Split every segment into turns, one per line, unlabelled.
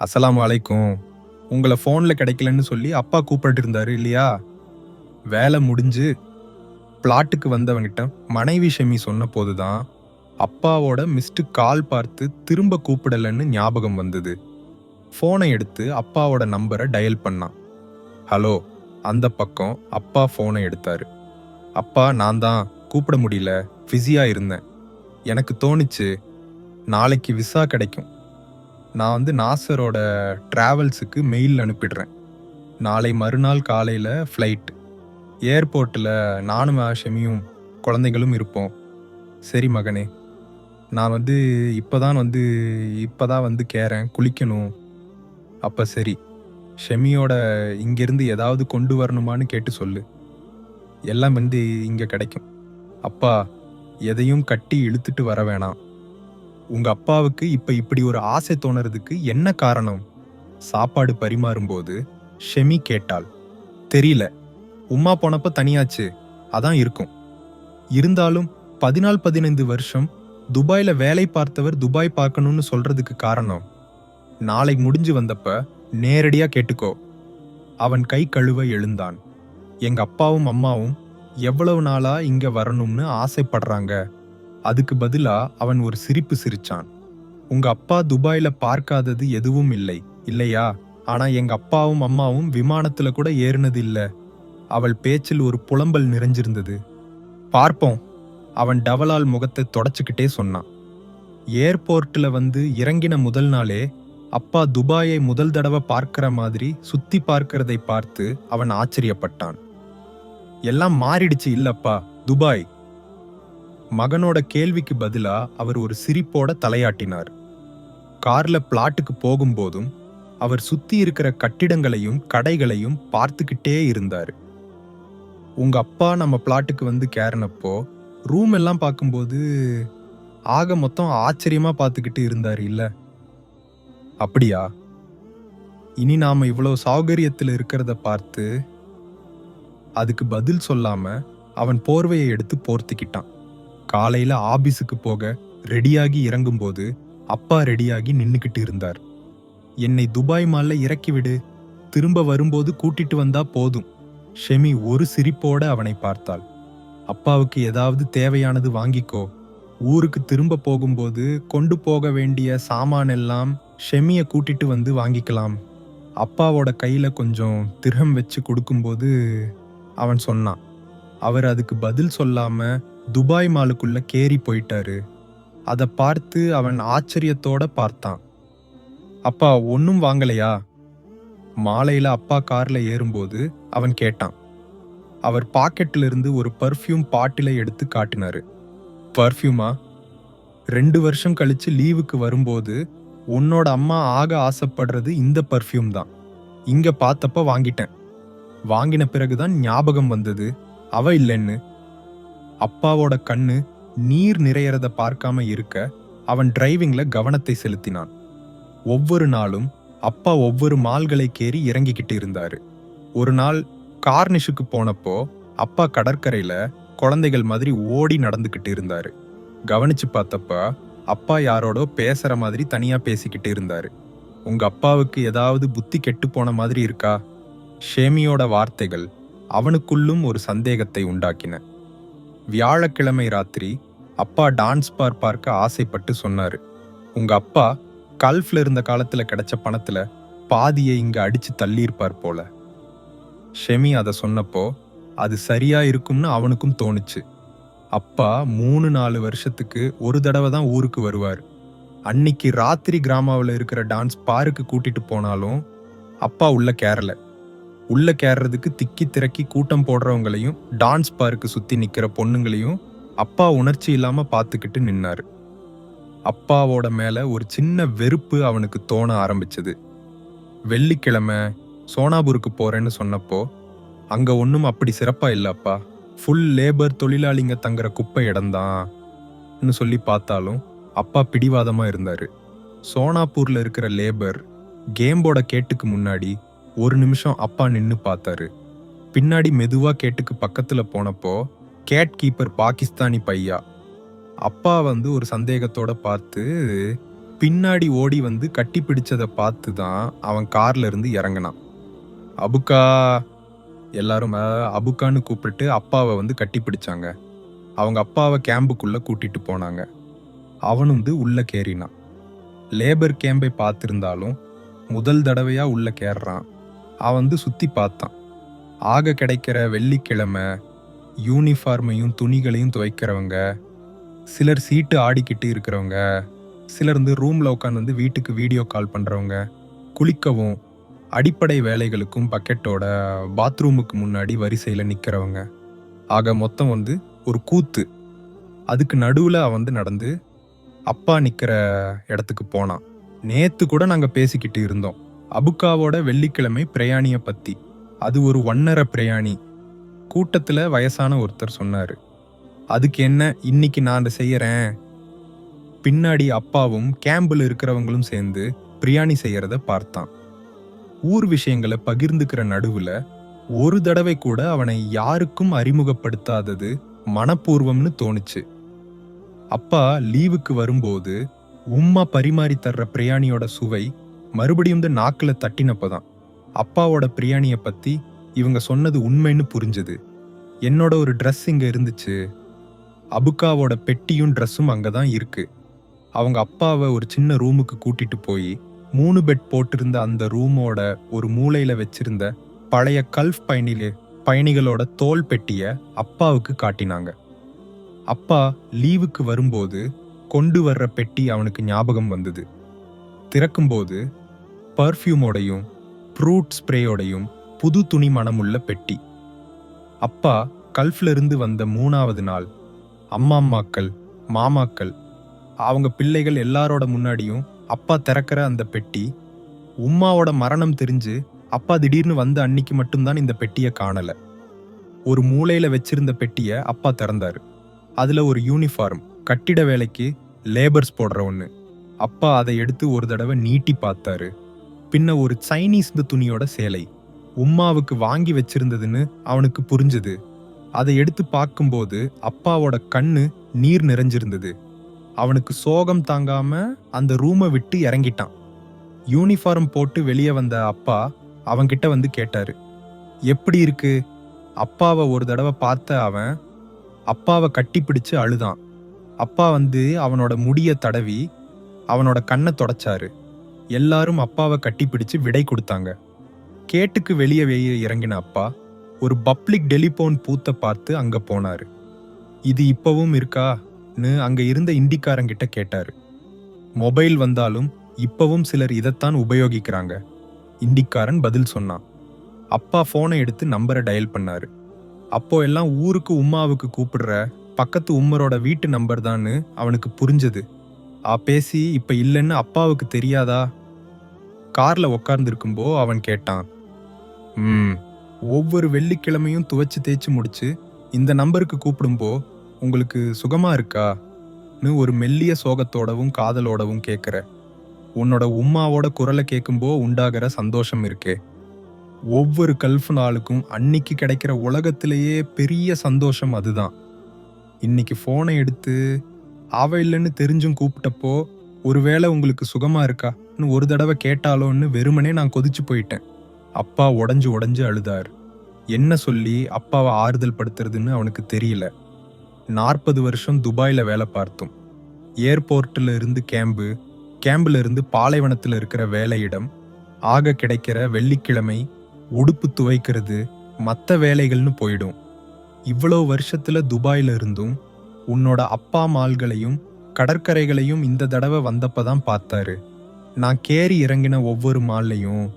அஸ்லாம் அலைக்கும். உங்களை ஃபோனில் கிடைக்கலன்னு சொல்லி அப்பா கூப்பிட்டு இருந்தாரு இல்லையா? வேலை முடிஞ்சு பிளாட்டுக்கு வந்தவங்கிட்ட மனைவி ஷெமி சொன்ன போது தான் அப்பாவோட மிஸ்டு கால் பார்த்து திரும்ப கூப்பிடலன்னு ஞாபகம் வந்தது. ஃபோனை எடுத்து அப்பாவோட நம்பரை டயல் பண்ணான். ஹலோ அந்த பக்கம் அப்பா ஃபோனை எடுத்தாரு. அப்பா நான் தான். கூப்பிட முடியல. பிஸியாக இருந்தேன். எனக்கு தோணுச்சு நாளைக்கு விசா கிடைக்கும். நான் வந்து நாசரோட ட்ராவல்ஸுக்கு மெயில் அனுப்பிடுறேன். நாளை மறுநாள் காலையில் ஃப்ளைட் ஏர்போர்ட்டில் நானும் ஷெமியும் குழந்தைகளும் இருப்போம். சரி மகனே நான் வந்து இப்போதான் வந்து இப்போதான் வந்து கேறேன் குளிக்கணும். அப்போ சரி ஷெமியோட இங்கேருந்து ஏதாவது கொண்டு வரணுமான்னு கேட்டு சொல்லு. எல்லாம் வந்து இங்கே கிடைக்கும். அப்பா எதையும் கட்டி இழுத்துட்டு வர வேணாம். உங்க அப்பாவுக்கு இப்ப இப்படி ஒரு ஆசை தோணுறதுக்கு என்ன காரணம்? சாப்பாடு பரிமாறும்போது ஷெமி கேட்டாள். தெரியல. உம்மா போனப்ப தனியாச்சு. அதான் இருக்கும். இருந்தாலும் பதினாலு பதினைந்து வருஷம் துபாயில வேலை பார்த்தவர் துபாய் பார்க்கணும்னு சொல்றதுக்கு காரணம். நாளை முடிஞ்சு வந்தப்ப நேரடியா கேட்டுக்கோ. அவன் கை கழுவ எழுந்தான். எங்க அப்பாவும் அம்மாவும் எவ்வளவு நாளா இங்க வரணும்னு ஆசைப்படுறாங்க. அதுக்கு பதிலா அவன் ஒரு சிரிப்பு சிரிச்சான். உங்க அப்பா துபாயில பார்க்காதது எதுவும் இல்லை இல்லையா? ஆனா எங்க அப்பாவும் அம்மாவும் விமானத்துல கூட ஏறினது இல்ல. அவள் பேச்சில் ஒரு புலம்பல் நிறைஞ்சிருந்தது. பார்ப்போம். அவன் டவலால் முகத்தை தொடச்சுக்கிட்டே சொன்னான். ஏர்போர்ட்ல வந்து இறங்கின முதல் நாளே அப்பா துபாயை முதல் தடவை பார்க்கிற மாதிரி சுத்தி பார்க்கிறதை பார்த்து அவன் ஆச்சரியப்பட்டான். எல்லாம் மாறிடுச்சு இல்லப்பா துபாய். மகனோட கேள்விக்கு பதிலா அவர் ஒரு சிரிப்போட தலையாட்டினார். கார்ல பிளாட்டுக்கு போகும்போதும் அவர் சுத்தி இருக்கிற கட்டிடங்களையும் கடைகளையும் பார்த்துக்கிட்டே இருந்தார். உங்க அப்பா நம்ம பிளாட்டுக்கு வந்து கேரனப்போ ரூம் எல்லாம் பார்க்கும்போது ஆக மொத்தம் ஆச்சரியமா பார்த்துக்கிட்டு இருந்தார் இல்ல? அப்படியா? இனி நாம இவ்வளோ சௌகரியத்தில் இருக்கிறத பார்த்து அதுக்கு பதில் சொல்லாம அவன் போர்வையை எடுத்து போர்த்திக்கிட்டான். காலையில ஆபீஸுக்கு போக ரெடியாகி இறங்கும்போது அப்பா ரெடியாகி நின்னுக்கிட்டு இருந்தார். என்னை துபாய் மால்ல இறக்கிவிடு திரும்ப வரும்போது கூட்டிட்டு வந்தா போதும். ஷெமி ஒரு சிரிப்போட அவனை பார்த்தாள். அப்பாவுக்கு ஏதாவது தேவையானது வாங்கிக்கோ. ஊருக்கு திரும்ப போகும்போது கொண்டு போக வேண்டிய சாமான் எல்லாம் ஷெமிய கூட்டிட்டு வந்து வாங்கிக்கலாம். அப்பாவோட கையில கொஞ்சம் திரகம் வச்சு கொடுக்கும்போது அவன் சொன்னான். அவர் அதுக்கு பதில் சொல்லாம துபாய் மாலுக்குள்ள கேறி போயிட்டாரு. அதை பார்த்து அவன் ஆச்சரியத்தோட பார்த்தான். அப்பா ஒன்னும் வாங்கலையா? மாலையில அப்பா கார்ல ஏறும்போது அவன் கேட்டான். அவர் பாக்கெட்ல இருந்து ஒரு பர்ஃப்யூம் பாட்டிலை எடுத்து காட்டினாரு. பர்ஃப்யூமா ரெண்டு வருஷம் கழிச்சு லீவுக்கு வரும்போது உன்னோட அம்மா ஆக ஆசைப்படுறது இந்த பர்ஃப்யூம் தான். இங்க பார்த்தப்ப வாங்கிட்டேன். வாங்கின பிறகுதான் ஞாபகம் வந்தது. அவ இல்லைன்னு. அப்பாவோட கண்ணு நீர் நிறையறத பார்க்காம இருக்க அவன் டிரைவிங்ல கவனத்தை செலுத்தினான். ஒவ்வொரு நாளும் அப்பா ஒவ்வொரு மால்களை கேறி இறங்கிக்கிட்டு இருந்தாரு. ஒரு நாள் கார்னிஷுக்கு போனப்போ அப்பா கடற்கரையில குழந்தைகள் மாதிரி ஓடி நடந்துக்கிட்டு இருந்தாரு. கவனிச்சு பார்த்தப்ப அப்பா யாரோடோ பேசுற மாதிரி தனியா பேசிக்கிட்டு இருந்தாரு. உங்க அப்பாவுக்கு ஏதாவது புத்தி கெட்டு போன மாதிரி இருக்கா? ஷேமியோட வார்த்தைகள் அவனுக்குள்ளும் ஒரு சந்தேகத்தை உண்டாக்கின. வியாழக்கிழமை ராத்திரி அப்பா டான்ஸ் பார் பார்க்க ஆசைப்பட்டு சொன்னாரு. உங்க அப்பா கல்ஃப்ல இருந்த காலத்துல கிடைச்ச பணத்துல பாதியை இங்க அடிச்சு தள்ளியிருப்பார் போல. ஷெமி அதை சொன்னப்போ அது சரியா இருக்கும்னு அவனுக்கும் தோணுச்சு. அப்பா மூணு நாலு வருஷத்துக்கு ஒரு தடவை தான் ஊருக்கு வருவார். அன்னிக்கு ராத்திரி கிராமாவில் இருக்கிற டான்ஸ் பாருக்கு கூட்டிட்டு போனாலும் அப்பா உள்ள கேரளை. உள்ளே கேறதுக்கு திக்கி திரக்கி கூட்டம் போடுறவங்களையும் டான்ஸ் பார்க்கு சுற்றி நிற்கிற பொண்ணுங்களையும் அப்பா உணர்ச்சி இல்லாமல் பார்த்துக்கிட்டு நின்னார். அப்பாவோட மேலே ஒரு சின்ன வெறுப்பு அவனுக்கு தோண ஆரம்பிச்சது. வெள்ளிக்கிழமை சோனாபூருக்கு போகிறேன்னு சொன்னப்போ அங்கே ஒன்றும் அப்படி சிறப்பாக இல்லைப்பா ஃபுல் லேபர் தொழிலாளிங்க தங்குற குப்பை இடம்தான் சொல்லி பார்த்தாலும் அப்பா பிடிவாதமாக இருந்தார். சோனாப்பூரில் இருக்கிற லேபர் கேம்போட கேட்டுக்கு முன்னாடி ஒரு நிமிஷம் அப்பா நின்னு பார்த்தாரு. பின்னாடி மெதுவா கேட்டுக்கு பக்கத்துல போனப்போ கேட் கீப்பர் பாகிஸ்தானி பையா. அப்பா வந்து ஒரு சந்தேகத்தோட பார்த்து பின்னாடி ஓடி வந்து கட்டி பிடிச்சதை பார்த்து தான் அவன் கார்ல இருந்து இறங்கினான். அபுக்கா எல்லாரும் அபுக்கான்னு கூப்பிட்டு அப்பாவை வந்து கட்டி பிடிச்சாங்க. அவங்க அப்பாவை கேம்புக்குள்ள கூட்டிட்டு போனாங்க. அவனும் வந்து உள்ள கேறினான். லேபர் கேம்பை பார்த்திருந்தாலும் முதல் தடவையா உள்ள கேறுறான் அவன் வந்து சுற்றி பார்த்தான். ஆக கிடைக்கிற வெள்ளிக்கிழமை யூனிஃபார்மையும் துணிகளையும் துவைக்கிறவங்க சிலர் சீட்டு ஆடிக்கிட்டு இருக்கிறவங்க சிலர் வந்து ரூமில் உட்காந்து வந்து வீட்டுக்கு வீடியோ கால் பண்ணுறவங்க குளிக்கவும் அடிப்படை வேலைகளுக்கும் பக்கெட்டோட பாத்ரூமுக்கு முன்னாடி வரிசையில் நிற்கிறவங்க ஆக மொத்தம் வந்து ஒரு கூத்து. அதுக்கு நடுவில் அவன் வந்து நடந்து அப்பா நிற்கிற இடத்துக்கு போனான். நேற்று கூட நாங்கள் பேசிக்கிட்டு இருந்தோம். அபுக்காவோட வெள்ளிக்கிழமை பிரயாணிய பத்தி. அது ஒரு ஒன்னர பிரயாணி. கூட்டத்துல வயசான ஒருத்தர் சொன்னாரு. அதுக்கு என்ன? இன்னைக்கு நான் அதை செய்யறேன். பின்னாடி அப்பாவும் கேம்பில் இருக்கிறவங்களும் சேர்ந்து பிரியாணி செய்யறத பார்த்தான். ஊர் விஷயங்களை பகிர்ந்துக்கிற நடுவுல ஒரு தடவை கூட அவனை யாருக்கும் அறிமுகப்படுத்தாதது மனப்பூர்வம்னு தோணுச்சு. அப்பா லீவுக்கு வரும்போது உம்மா பரிமாறி தர்ற பிரியாணியோட சுவை மறுபடியும் இந்த நாக்குல தட்டினப்பதான். அப்பாவோட பிரியாணியை பற்றி இவங்க சொன்னது உண்மைன்னு புரிஞ்சது. என்னோட ஒரு ட்ரெஸ் இங்கே இருந்துச்சு. அபுக்காவோட பெட்டியும் ட்ரெஸ்ஸும் அங்கே தான் இருக்கு. அவங்க அப்பாவை ஒரு சின்ன ரூமுக்கு கூட்டிட்டு போய் மூணு பெட் போட்டிருந்த அந்த ரூமோட ஒரு மூலையில் வச்சிருந்த பழைய கல்ஃப் பயணிலே பயணிகளோட தோல் பெட்டியை அப்பாவுக்கு காட்டினாங்க. அப்பா லீவுக்கு வரும்போது கொண்டு வர்ற பெட்டி அவனுக்கு ஞாபகம் வந்தது. திறக்கும்போது பர்ஃப்யூமோடையும் ஃப்ரூட் ஸ்ப்ரேயோடையும் புது துணி மணமுள்ள பெட்டி. அப்பா கல்ஃப்லருந்து வந்த மூணாவது நாள் அம்மாக்கள் மாமாக்கள் அவங்க பிள்ளைகள் எல்லாரோட முன்னாடியும் அப்பா திறக்கிற அந்த பெட்டி உம்மாவோட மரணம் தெரிஞ்சு அப்பா திடீர்னு வந்த அன்னைக்கு மட்டும்தான் இந்த பெட்டியை காணலை. ஒரு மூளையில் வச்சிருந்த பெட்டியை அப்பா திறந்தாரு. அதில் ஒரு யூனிஃபார்ம் கட்டிட வேலைக்கு லேபர்ஸ் போடுற ஒன்று அப்பா அதை எடுத்து ஒரு தடவை நீட்டி பார்த்தாரு. பின்ன ஒரு சைனீஸ் துணியோட சேலை. உம்மாவுக்கு வாங்கி வச்சிருந்ததுன்னு அவனுக்கு புரிஞ்சது. அதை எடுத்து பார்க்கும்போது அப்பாவோட கண்ணு நீர் நிறைஞ்சிருந்தது. அவனுக்கு சோகம் தாங்காம அந்த ரூமை விட்டு இறங்கிட்டான். யூனிஃபார்ம் போட்டு வெளியே வந்த அப்பா அவன்கிட்ட வந்து கேட்டாரு. எப்படி இருக்கு? அப்பாவை ஒரு தடவை பார்த்த அவன் அப்பாவை கட்டிப்பிடிச்சு அழுதான். அப்பா வந்து அவனோட முடிய தடவி அவனோட கண்ணை தொடச்சாரு. எல்லாரும் அப்பாவை கட்டிப்பிடிச்சு விடை கொடுத்தாங்க. கேட்டுக்கு வெளியே வெளியே இறங்கின அப்பா ஒரு பப்ளிக் டெலிபோன் பூத்தை பார்த்து அங்க போனாரு. இது இப்பவும் இருக்கான்னு அங்க இருந்த இண்டிக்காரங்கிட்ட கேட்டாரு. மொபைல் வந்தாலும் இப்பவும் சிலர் இதைத்தான் உபயோகிக்கிறாங்க. இண்டிக்காரன் பதில் சொன்னான். அப்பா போனை எடுத்து நம்பரை டயல் பண்ணாரு. அப்போ எல்லாம் ஊருக்கு உம்மாவுக்கு கூப்பிடுற பக்கத்து உம்மரோட வீட்டு நம்பர் தான்னு அவனுக்கு புரிஞ்சது. ஆ பேசி இப்ப இல்லைன்னு அப்பாவுக்கு தெரியாதா? கார்ல உக்காந்துருக்கும்போ அவன் கேட்டான். ம் ஒவ்வொரு வெள்ளிக்கிழமையும் துவைச்சு தேய்ச்சி முடிச்சு இந்த நம்பருக்கு கூப்பிடும்போ உங்களுக்கு சுகமா இருக்கான்னு ஒரு மெல்லிய சோகத்தோடவும் காதலோடவும் கேட்குற உன்னோட உம்மாவோட குரலை கேட்கும்போ உண்டாகிற சந்தோஷம் இருக்கே. ஒவ்வொரு கல்ஃப் நாளுக்கும் அன்னைக்கு கிடைக்கிற உலகத்திலேயே பெரிய சந்தோஷம் அதுதான். இன்னைக்கு ஃபோனை எடுத்து அவ இல்லைன்னு தெரிஞ்சும் கூப்பிட்டப்போ ஒருவேளை உங்களுக்கு சுகமா இருக்கான்னு ஒரு தடவை கேட்டாலோன்னு வெறுமனே நான் கொதிச்சு போயிட்டேன். அப்பா உடஞ்சு உடஞ்சு அழுதார். என்ன சொல்லி அப்பாவை ஆறுதல் படுத்துறதுன்னு அவனுக்கு தெரியல. நாற்பது வருஷம் துபாயில் வேலை பார்த்தோம். ஏர்போர்ட்டில் இருந்து கேம்பு கேம்பில் இருந்து பாலைவனத்தில் இருக்கிற வேலையிடம் ஆக கிடைக்கிற வெள்ளிக்கிழமை உடுப்பு துவைக்கிறது மற்ற வேலைகள்னு போயிடும். இவ்வளோ வருஷத்தில் துபாயில் இருந்தும் உன்னோட அப்பா மால்களையும் கடற்கரைகளையும் இந்த தடவை வந்தப்பதான் பார்த்தாரு. நான் கேறி இறங்கின ஒவ்வொரு மால்லையும்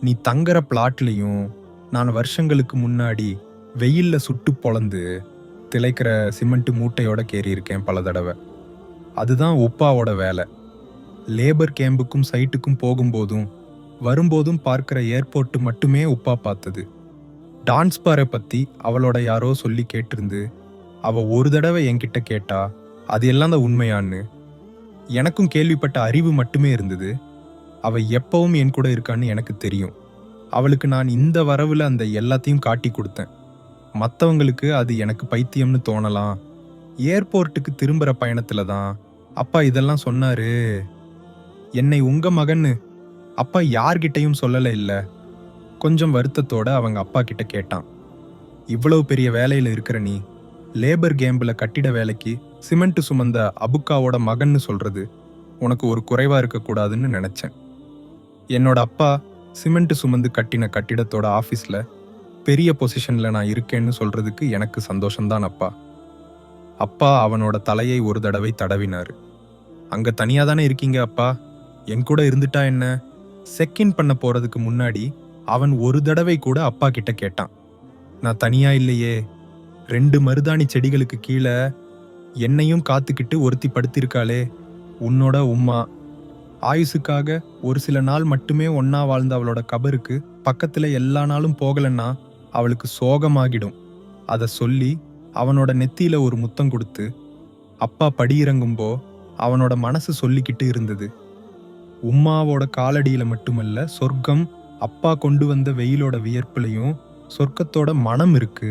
நீ தங்குற பிளாட்லையும் நான் வருஷங்களுக்கு முன்னாடி வெயில்ல சுட்டு பொழந்து திளைக்கிற சிமெண்ட் மூட்டையோட கேறி இருக்கேன் பல தடவை. அதுதான் உப்பாவோட வேலை. லேபர் கேம்புக்கும் சைட்டுக்கும் போகும்போதும் வரும்போதும் பார்க்கிற ஏர்போர்ட்டு மட்டுமே உப்பா பார்த்தது. டான்ஸ் பாரை அவளோட யாரோ சொல்லி கேட்டிருந்து அவ ஒரு தடவை என்கிட்ட கேட்டா அது எல்லாம் தான் உண்மையான்னு? எனக்கும் கேள்விப்பட்ட அறிவு மட்டுமே இருந்தது. அவ எப்பவும் என் கூட இருக்கான்னு எனக்கு தெரியும். அவளுக்கு நான் இந்த வரவில் அந்த எல்லாத்தையும் காட்டி கொடுத்தேன். மற்றவங்களுக்கு அது எனக்கு பைத்தியம்னு தோணலாம். ஏர்போர்ட்டுக்கு திரும்புகிற பயணத்தில் தான் அப்பா இதெல்லாம் சொன்னாரு. என்னை உங்கள் மகன்னு அப்பா யார்கிட்டையும் சொல்லலை இல்லை. கொஞ்சம் வருத்தத்தோட அவங்க அப்பா கிட்ட கேட்டான். இவ்வளவு பெரிய வேலையில் இருக்கிற நீ லேபர் கேம்பில் கட்டிட வேலைக்கு சிமெண்ட் சுமந்த அபுக்காவோட மகன்னு சொல்றது உனக்கு ஒரு குறைவா இருக்கக்கூடாதுன்னு நினைச்சேன். என்னோட அப்பா சிமெண்ட் சுமந்து கட்டின கட்டிடத்தோட ஆஃபீஸ்ல பெரிய பொசிஷன்ல நான் இருக்கேன்னு சொல்றதுக்கு எனக்கு சந்தோஷம்தான் அப்பா. அப்பா அவனோட தலையை ஒரு தடவை தடவினாரு. அங்க தனியா தானே இருக்கீங்க அப்பா? என் கூட இருந்துட்டா என்ன? செக்கின் பண்ண போறதுக்கு முன்னாடி அவன் ஒரு தடவை கூட அப்பா கிட்ட கேட்டான். நான் தனியா இல்லையே ரெண்டு மருதாணி செடிகளுக்கு கீழே என்னையும் காத்துக்கிட்டு ஒருத்தி படுத்திருக்காளே உன்னோட உம்மா. ஆயுசுக்காக ஒரு சில நாள் மட்டுமே ஒன்னா வாழ்ந்த அவளோட கபருக்கு பக்கத்துல எல்லா நாளும் போகலன்னா அவளுக்கு சோகமாகிடும். அதை சொல்லி அவனோட நெத்தியில ஒரு முத்தம் கொடுத்து அப்பா படியிறங்கும்போ அவனோட மனசு சொல்லிக்கிட்டு இருந்தது. உம்மாவோட காலடியில மட்டுமல்ல சொர்க்கம் அப்பா கொண்டு வந்த வெயிலோட வியர்ப்புலையும் சொர்க்கத்தோட மனம் இருக்கு.